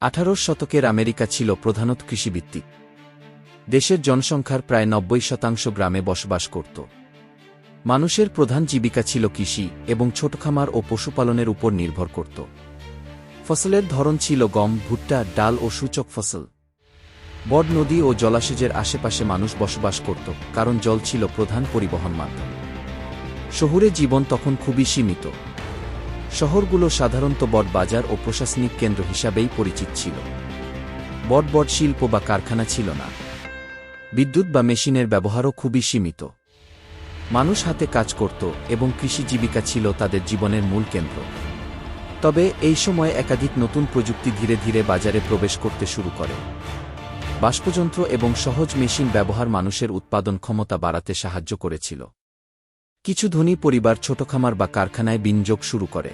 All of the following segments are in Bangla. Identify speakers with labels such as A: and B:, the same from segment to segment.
A: আঠারোশ শতকের আমেরিকা ছিল প্রধানত কৃষিভিত্তিক। দেশের জনসংখ্যার প্রায় নব্বই শতাংশ গ্রামে বসবাস করত। মানুষের প্রধান জীবিকা ছিল কৃষি এবং ছোটখামার ও পশুপালনের উপর নির্ভর করত। ফসলের ধরন ছিল গম, ভুট্টা, ডাল ও সূচক ফসল। বড নদী ও জলাশয়ের আশেপাশে মানুষ বসবাস করত, কারণ জল ছিল প্রধান পরিবহন মাধ্যম। শহুরে জীবন তখন খুবই সীমিত। শহরগুলো সাধারণত বট বাজার ও প্রশাসনিক কেন্দ্র হিসাবেই পরিচিত ছিল। বট বট শিল্প বা কারখানা ছিল না। বিদ্যুৎ বা মেশিনের ব্যবহারও খুবই সীমিত। মানুষ হাতে কাজ করত এবং কৃষি জীবিকা ছিল তাদের জীবনের মূল কেন্দ্র। তবে এই সময়ে একাধিক নতুন প্রযুক্তি ধীরে ধীরে বাজারে প্রবেশ করতে শুরু করে। বাষ্পযন্ত্র এবং সহজ মেশিন ব্যবহার মানুষের উৎপাদন ক্ষমতা বাড়াতে সাহায্য করেছিল। কিছু ধনী পরিবার ছোট খামার বা কারখানায় বিনিয়োগ শুরু করে।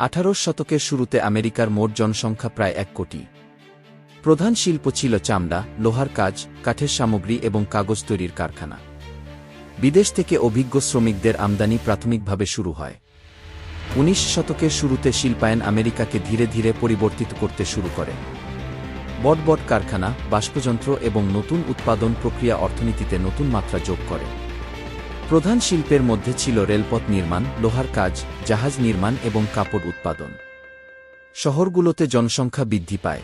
A: আঠারোশ শতকের শুরুতে আমেরিকার মোট জনসংখ্যা প্রায় এক কোটি। প্রধান শিল্প ছিল চামড়া, লোহার কাজ, কাঠের সামগ্রী এবং কাগজ তৈরির কারখানা। বিদেশ থেকে অভিজ্ঞ শ্রমিকদের আমদানি প্রাথমিকভাবে শুরু হয়। উনিশ শতকের শুরুতে শিল্পায়ন আমেরিকাকে ধীরে ধীরে পরিবর্তিত করতে শুরু করে। বট বট কারখানা, বাষ্পযন্ত্র এবং নতুন উৎপাদন প্রক্রিয়া অর্থনীতিতে নতুন মাত্রা যোগ করে। প্রধান শিল্পের মধ্যে ছিল রেলপথ নির্মাণ, লোহার কাজ, জাহাজ নির্মাণ এবং কাপড় উৎপাদন। শহরগুলোতে জনসংখ্যা বৃদ্ধি পায়।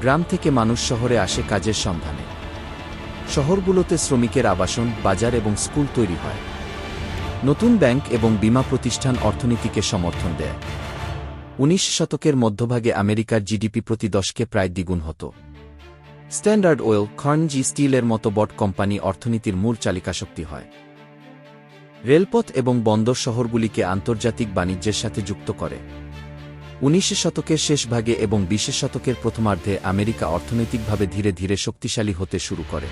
A: গ্রাম থেকে মানুষ শহরে আসে কাজের সন্ধানে। শহরগুলোতে শ্রমিকের আবাসন, বাজার এবং স্কুল তৈরি হয়। নতুন ব্যাংক এবং বীমা প্রতিষ্ঠান অর্থনীতিকে সমর্থন দেয়। উনিশ শতকের মধ্যভাগে আমেরিকার জিডিপি প্রতি দশকে প্রায় দ্বিগুণ হতো। স্ট্যান্ডার্ড ওয়েল খর্নজি স্টিলের মতো বট কোম্পানি অর্থনীতির মূল চালিকাশক্তি হয়। রেলপথ এবং বন্দর শহরগুলিকে আন্তর্জাতিক বাণিজ্যের সাথে যুক্ত করে। উনিশ শতকের শেষ ভাগে এবং বিশেষ শতকের প্রথমার্ধে আমেরিকা অর্থনৈতিকভাবে ধীরে ধীরে শক্তিশালী হতে শুরু করে।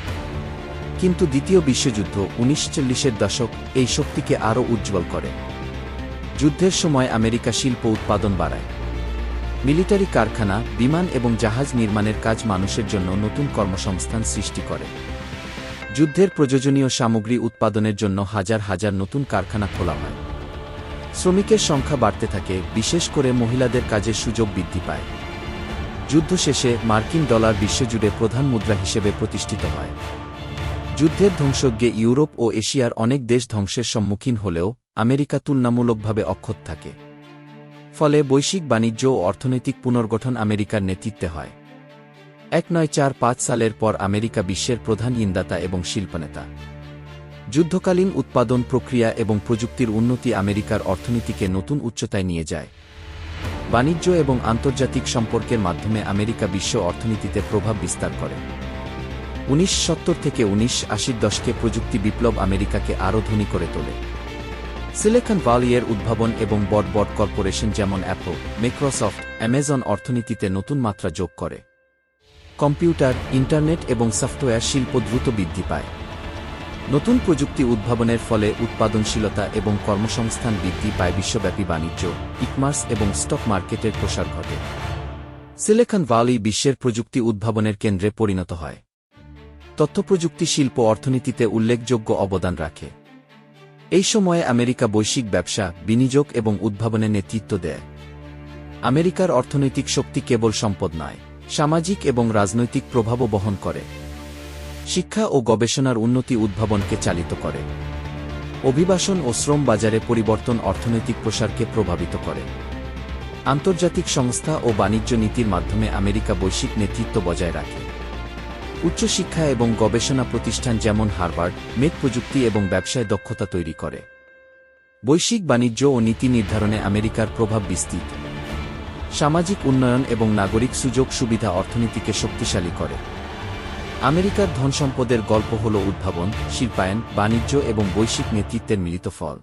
A: কিন্তু দ্বিতীয় বিশ্বযুদ্ধ উনিশ চল্লিশের দশক এই শক্তিকে আরও উজ্জ্বল করে। যুদ্ধের সময় আমেরিকা শিল্প উৎপাদন বাড়ায়। মিলিটারি কারখানা, বিমান এবং জাহাজ নির্মাণের কাজ মানুষের জন্য নতুন কর্মসংস্থান সৃষ্টি করে। যুদ্ধের প্রয়োজনীয় সামগ্রী উৎপাদনের জন্য হাজার হাজার নতুন কারখানা খোলা হয়। শ্রমিকের সংখ্যা বাড়তে থাকে, বিশেষ করে মহিলাদের কাজের সুযোগ বৃদ্ধি পায়। যুদ্ধ শেষে মার্কিন ডলার বিশ্বজুড়ে প্রধান মুদ্রা হিসেবে প্রতিষ্ঠিত হয়। যুদ্ধের ধ্বংসজ্ঞে ইউরোপ ও এশিয়ার অনেক দেশ ধ্বংসের সম্মুখীন হলেও আমেরিকা তুলনামূলকভাবে অক্ষত থাকে। ফলে বৈশ্বিক বাণিজ্য ও অর্থনৈতিক পুনর্গঠন আমেরিকার নেতৃত্বে হয়। এক নয় চার পাঁচ সালের পর আমেরিকা বিশ্বের প্রধান ইন্দাতা এবং শিল্পনেতা। যুদ্ধকালীন উৎপাদন প্রক্রিয়া এবং প্রযুক্তির উন্নতি আমেরিকার অর্থনীতিকে নতুন উচ্চতায় নিয়ে যায়। বাণিজ্য এবং আন্তর্জাতিক সম্পর্কের মাধ্যমে আমেরিকা বিশ্ব অর্থনীতিতে প্রভাব বিস্তার করে। উনিশ সত্তর থেকে উনিশ আশির দশকে প্রযুক্তি বিপ্লব আমেরিকাকে আরও ধনী করে তোলে। সিলিকন ভ্যালিয়ের উদ্ভাবন এবং বট বট কর্পোরেশন যেমন অ্যাপল, মাইক্রোসফট, অ্যামাজন অর্থনীতিতে নতুন মাত্রা যোগ করে। কম্পিউটার, ইন্টারনেট এবং সফটওয়্যার শিল্প দ্রুত বৃদ্ধি পায়। নতুন প্রযুক্তি উদ্ভাবনের ফলে উৎপাদনশীলতা এবং কর্মসংস্থান বৃদ্ধি পায় বিশ্বব্যাপী বাণিজ্য, ইকমার্স এবং স্টক মার্কেটের প্রসার ঘটে। সিলিকন ভ্যালি বিশ্বের প্রযুক্তি উদ্ভাবনের কেন্দ্রে পরিণত হয়। তথ্যপ্রযুক্তি শিল্প অর্থনীতিতে উল্লেখযোগ্য অবদান রাখে। এই সময়ে আমেরিকা বৈশ্বিক ব্যবসা, বিনিয়োগ এবং উদ্ভাবনে নেতৃত্ব দেয়। আমেরিকার অর্থনৈতিক শক্তি কেবল সম্পদ নয় সামাজিক এবং রাজনৈতিক প্রভাবও বহন করে। শিক্ষা ও গবেষণার উন্নতি উদ্ভাবনকে চালিত করে। অভিবাসন ও শ্রম বাজারে পরিবর্তন অর্থনৈতিক প্রসারকে প্রভাবিত করে। আন্তর্জাতিক সংস্থা ও বাণিজ্য নীতির মাধ্যমে আমেরিকা বৈশ্বিক নেতৃত্ব বজায় রাখে। উচ্চশিক্ষা এবং গবেষণা প্রতিষ্ঠান যেমন হার্ভার্ড মেক প্রযুক্তি এবং ব্যবসায় দক্ষতা তৈরি করে। বৈশ্বিক বাণিজ্য ও নীতি নির্ধারণে আমেরিকার প্রভাব বিস্তৃত। সামাজিক উন্নয়ন এবং নাগরিক সুযোগ সুবিধা অর্থনীতিকে শক্তিশালী করে। আমেরিকার ধনসম্পদের গল্প হল উদ্ভাবন, শিল্পায়ন, বাণিজ্য এবং বৈশ্বিক নেতৃত্বের মিলিত ফল।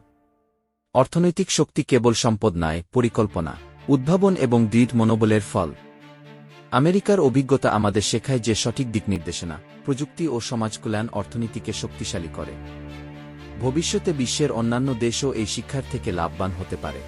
A: অর্থনৈতিক শক্তি কেবল সম্পদ নয়, পরিকল্পনা, উদ্ভাবন এবং দৃঢ় মনোবলের ফল। আমেরিকার অভিজ্ঞতা আমাদের শেখায় যে সঠিক দিক নির্দেশনা, প্রযুক্তি ও সমাজকল্যাণ অর্থনীতিকে শক্তিশালী করে। ভবিষ্যতে বিশ্বের অন্যান্য দেশও এই শিক্ষার থেকে লাভবান হতে পারে।